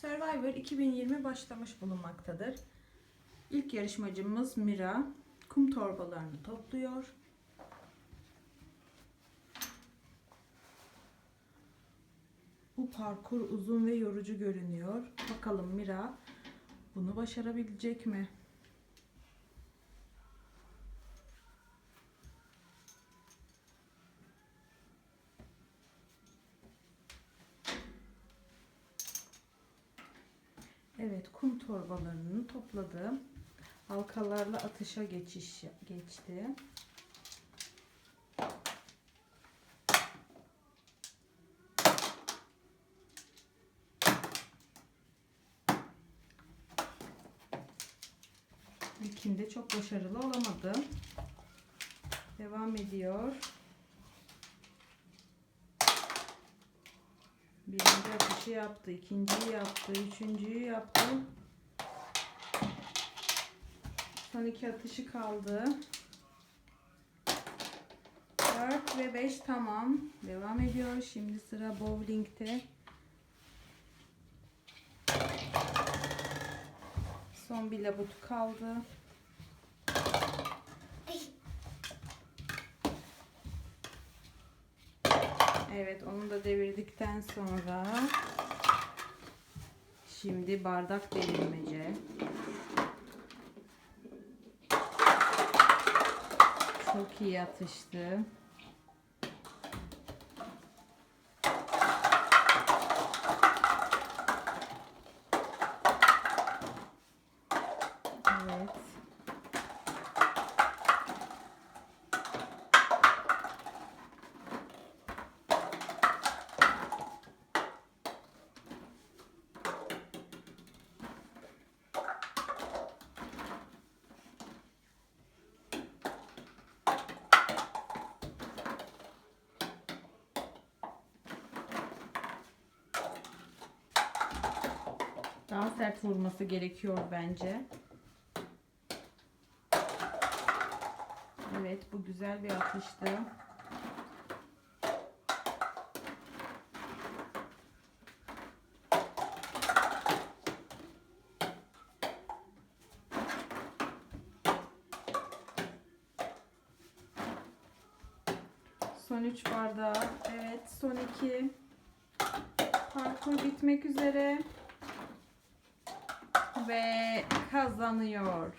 Survivor 2020 başlamış bulunmaktadır. İlk yarışmacımız Mira kum torbalarını topluyor. Bu parkur uzun ve yorucu görünüyor. Bakalım Mira bunu başarabilecek mi? Evet, kum torbalarını topladım. Halkalarla atışa geçiş geçti. İlkinde çok başarılı olamadım. Devam ediyor. Birinci atışı yaptı, ikinciyi yaptı, üçüncüyü yaptı. Son iki atışı kaldı. 4 ve 5 tamam. Devam ediyor. Şimdi sıra bowling'te. Son bir labut kaldı. Evet onu da devirdikten sonra şimdi bardak devirmece. Çok iyi atıştı. Evet. Daha sert vurması gerekiyor bence. Evet bu güzel bir atıştı. Son 3 bardağı. Evet son 2. Parkur bitmek üzere ve kazanıyor.